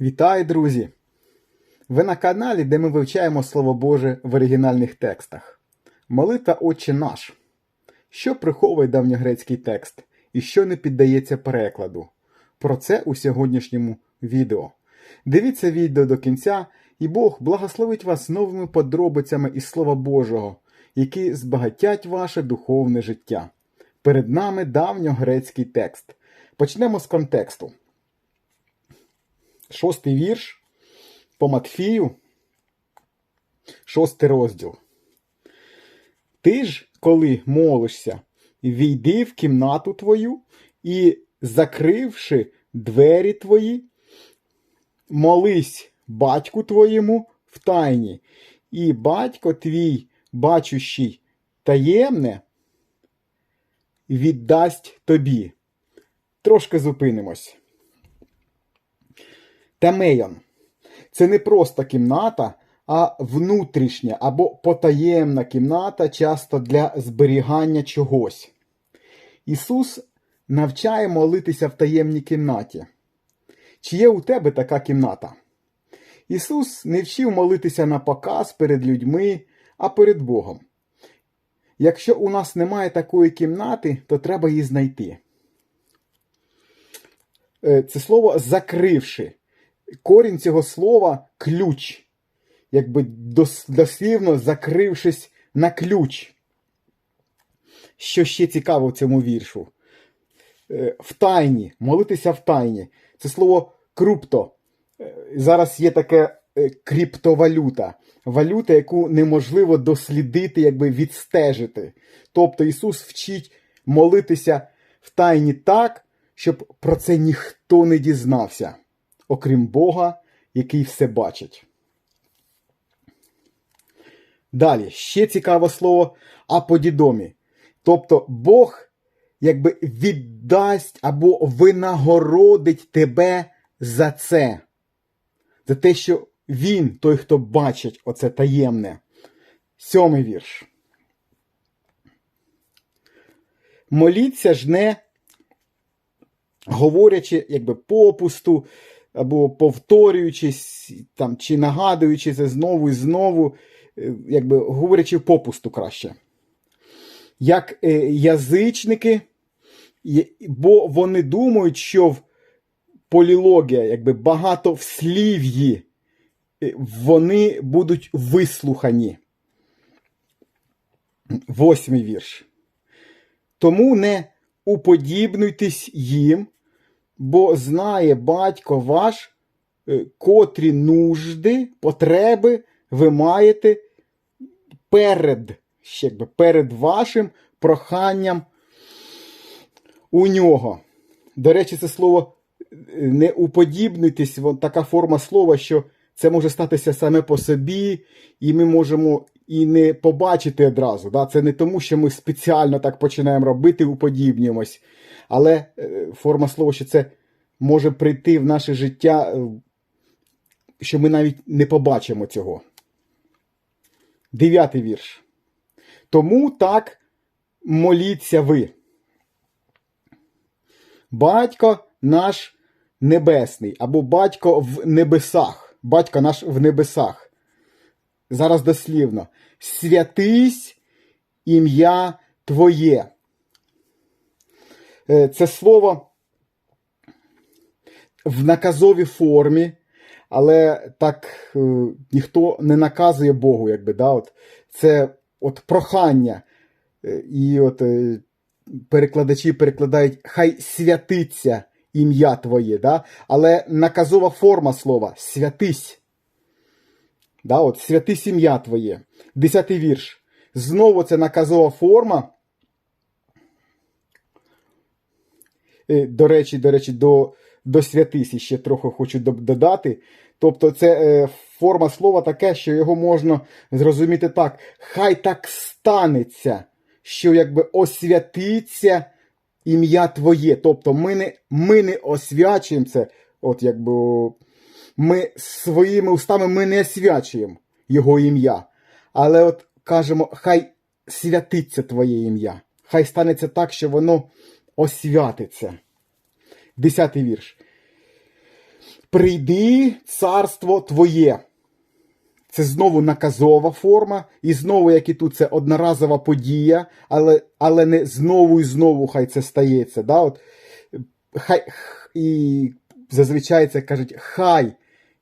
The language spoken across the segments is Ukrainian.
Вітаю, друзі! Ви на каналі, де ми вивчаємо Слово Боже в оригінальних текстах. Молитва Отче наш. Що приховує давньогрецький текст і що не піддається перекладу? Про це у сьогоднішньому відео. Дивіться відео до кінця, і Бог благословить вас новими подробицями із Слова Божого, які збагатять ваше духовне життя. Перед нами давньогрецький текст. Почнемо з контексту. Шостий вірш по Матфію, шостий розділ. Ти ж, коли молишся, війди в кімнату твою і, закривши двері твої, молись батьку твоєму в тайні, і батько твій, бачущий таємне, віддасть тобі. Трошки зупинимось. Тамейон. Це не просто кімната, а внутрішня або потаємна кімната, часто для зберігання чогось. Ісус навчає молитися в таємній кімнаті. Чи є у тебе така кімната? Ісус не вчив молитися на показ перед людьми, а перед Богом. Якщо у нас немає такої кімнати, то треба її знайти. Е, Це слово закривши корінь цього слова ключ, якби дос- дослівно закрившись на ключ. Що ще цікаво в цьому віршу? Е, В тайні, молитися в тайні. Це слово крупто. Е, Зараз є таке е, криптовалюта. Валюта, яку неможливо дослідити, якби відстежити. Тобто Ісус вчить молитися в тайні так, щоб про це ніхто не дізнався окрім Бога, який все бачить. Далі, ще цікаве слово аподідомі. Тобто Бог якби віддасть або винагородить тебе за це. За те, що він, той, хто бачить оце таємне. Сьомий вірш. Моліться ж не говорячи, якби попусту, або повторюючись, там, чи нагадуючи це знову і знову, е, якби говорячи попусту краще. Як е, язичники, бо вони думають, що в полілогія, якби багато в слів'ї, е, вони будуть вислухані. Восьмий вірш. Тому не уподібнуйтесь їм, бо знає батько ваш, е, котрі нужди, потреби ви маєте перед, ще якби, перед вашим проханням у нього. До речі, це слово е, не уподібнитись, така форма слова, що це може статися саме по собі, і ми можемо і не побачити одразу. Да? Це не тому, що ми спеціально так починаємо робити, уподібнюємось. Але е, форма слова, що це може прийти в наше життя, е, що ми навіть не побачимо цього. Дев'ятий вірш. Тому так моліться ви. Батько наш небесний, або батько в небесах. Батько наш в небесах. Зараз дослівно. Святись ім'я Твоє. Е, Це слово в наказовій формі, але так е, ніхто не наказує Богу, якби, да, от, це от прохання. Е, І от перекладачі перекладають хай святиться ім'я Твоє, да? але наказова форма слова святись. Да, от, святись ім'я Твоє. Десятий вірш. Знову це наказова форма. До речі, до речі, до, до святисі ще трохи хочу додати. Тобто, це е, форма слова таке, що його можна зрозуміти так. Хай так станеться, що якби освятиться ім'я Твоє. Тобто, ми не, ми не освячуємо це, от якби ми своїми устами ми не освячуємо його ім'я. Але от кажемо, хай святиться Твоє ім'я. Хай станеться так, що воно освятиться. Десятий вірш. Прийди царство твоє. Це знову наказова форма, і знову, як і тут, це одноразова подія, але але не знову і знову хай це стається. Да? От, хай, І зазвичай це кажуть, хай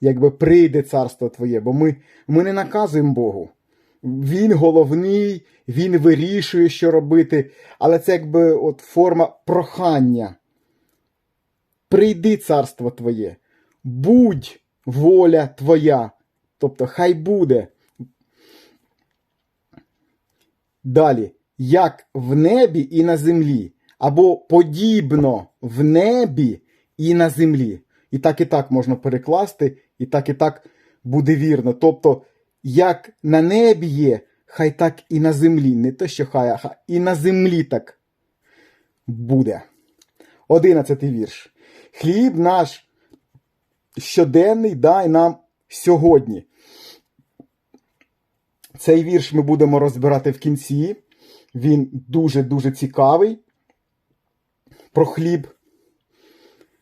якби прийде царство твоє, бо ми, ми не наказуємо Богу. Він головний, він вирішує, що робити, але це якби от форма прохання. Прийди царство твоє, будь воля твоя. Тобто, хай буде. Далі, як в небі і на землі, або подібно в небі і на землі. І так і так можна перекласти, і так і так буде вірно. Тобто, як на небі є, хай так і на землі. Не те, що хай, а і на землі так буде. Одинадцятий вірш. Хліб наш щоденний дай нам сьогодні. Цей вірш ми будемо розбирати в кінці. Він дуже-дуже цікавий. Про хліб.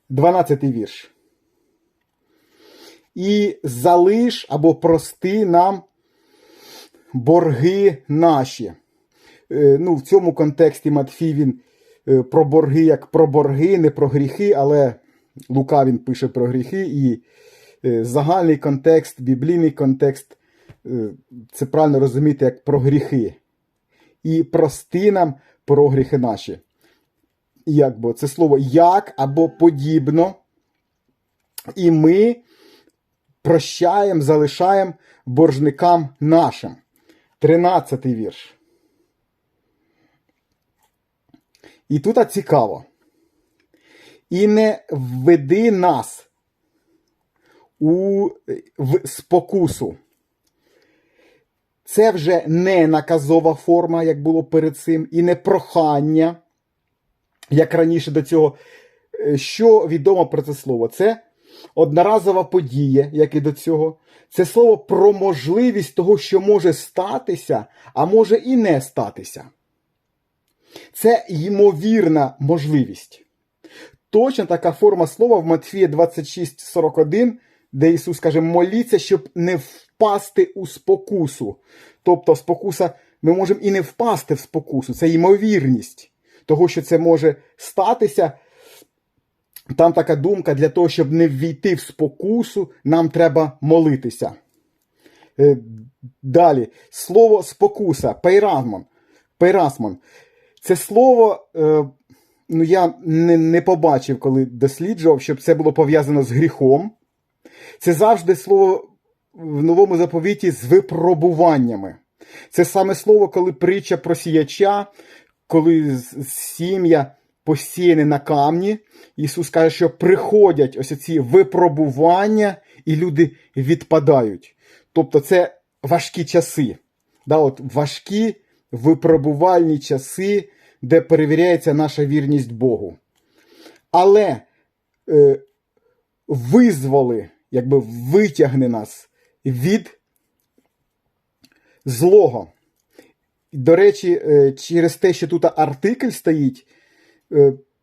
12 вірш. І залиш або прости нам борги наші. Е, Ну, в цьому контексті Матфій він е, про борги як про борги, не про гріхи, але Лука він пише про гріхи, і е, загальний контекст, біблійний контекст це правильно розуміти як про гріхи. І прости нам про гріхи наші. Як це слово як або подібно. І ми прощаємо, залишаємо боржникам нашим. Тринадцятий вірш. І тут цікаво. І не введи нас у в спокусу. Це вже не наказова форма, як було перед цим, і не прохання, як раніше до цього. Е, Що відомо про це слово? Це одноразова подія, як і до цього. Це слово про можливість того, що може статися, а може і не статися. Це ймовірна можливість. Точно така форма слова в Матфія 26,41, де Ісус каже, моліться, щоб не впасти у спокусу. Тобто, спокуса, ми можемо і не впасти в спокусу. Це ймовірність того, що це може статися. Там така думка, для того, щоб не ввійти в спокусу, нам треба молитися. Е, Далі, слово спокуса, пейразмон. Пейрасмон. Це слово, е, ну я не, не побачив, коли досліджував, щоб це було пов'язано з гріхом. Це завжди слово в новому заповіті з випробуваннями. Це саме слово, коли притча про сіяча, коли сім'я посіяне на камні. Ісус каже, що приходять ось ці випробування, і люди відпадають. Тобто це важкі часи. Да, от важкі випробувальні часи, де перевіряється наша вірність Богу. Але е, визволи, якби витягне нас від злого. До речі, е, через те, що тут артикль стоїть,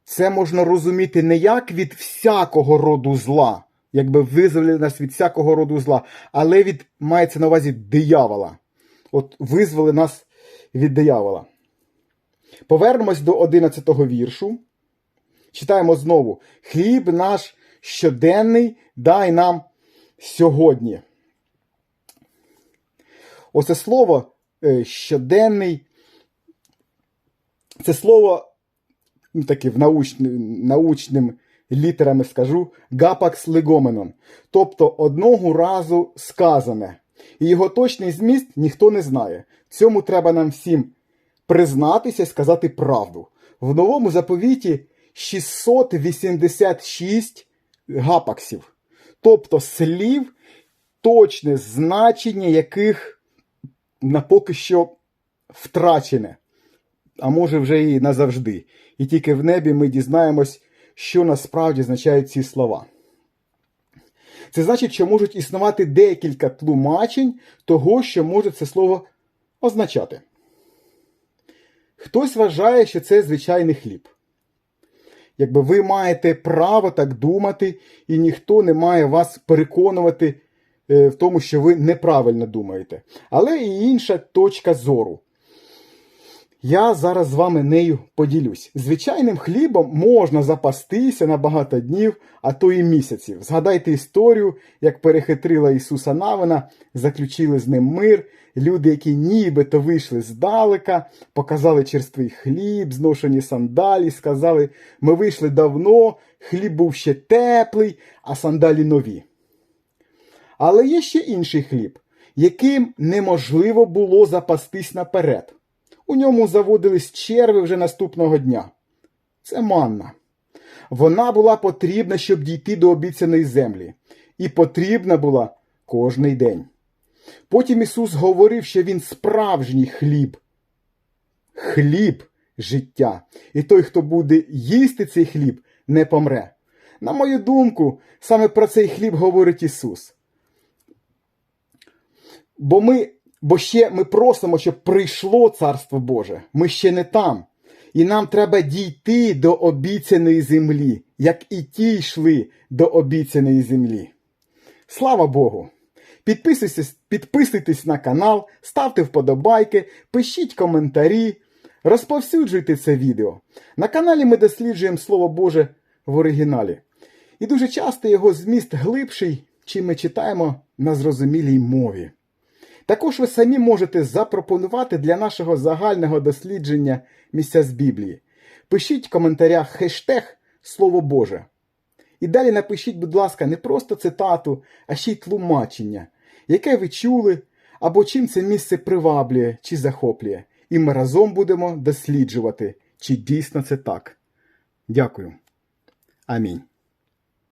це можна розуміти не як від всякого роду зла, якби визволили нас від всякого роду зла, але від мається на увазі диявола. От визвали нас від диявола. Повернемось до 11 го віршу. Читаємо знову: Хліб наш щоденний дай нам сьогодні. Оце слово е, щоденний. Це слово, ну, таке в научним, научним літерами скажу, гапакс легоменон. Тобто одного разу сказане. І його точний зміст ніхто не знає. Цьому треба нам всім признатися і сказати правду. В новому заповіті 686 гапаксів. Тобто слів, точне значення яких на поки що втрачене, а може вже і назавжди. І тільки в небі ми дізнаємось, що насправді означають ці слова. Це значить, що можуть існувати декілька тлумачень того, що може це слово означати. Хтось вважає, що це звичайний хліб. Якби ви маєте право так думати, і ніхто не має вас переконувати е, в тому, що ви неправильно думаєте. Але і інша точка зору. Я зараз з вами нею поділюсь. Звичайним хлібом можна запастися на багато днів, а то і місяців. Згадайте історію, як перехитрила Ісуса Навина, заключили з ним мир. Люди, які нібито вийшли здалека, показали черствий хліб, зношені сандалі, сказали: ми вийшли давно, хліб був ще теплий, а сандалі нові. Але є ще інший хліб, яким неможливо було запастись наперед. У ньому заводились черви вже наступного дня. Це манна. Вона була потрібна, щоб дійти до обіцяної землі, і потрібна була кожний день. Потім Ісус говорив, що Він справжній хліб. Хліб життя. І той, хто буде їсти цей хліб, не помре. На мою думку, саме про цей хліб говорить Ісус. Бо ми, бо ще ми просимо, щоб прийшло Царство Боже. Ми ще не там. І нам треба дійти до обіцяної землі, як і ті йшли до обіцяної землі. Слава Богу! Підписуйтесь, підписуйтесь на канал, ставте вподобайки, пишіть коментарі, розповсюджуйте це відео. На каналі ми досліджуємо Слово Боже в оригіналі. І дуже часто його зміст глибший, чим ми читаємо на зрозумілій мові. Також ви самі можете запропонувати для нашого загального дослідження місця з Біблії. Пишіть в коментарях хештег Слово Боже. І далі напишіть, будь ласка, не просто цитату, а ще й тлумачення, яке ви чули, або чим це місце приваблює чи захоплює. І ми разом будемо досліджувати, чи дійсно це так. Дякую. Амінь.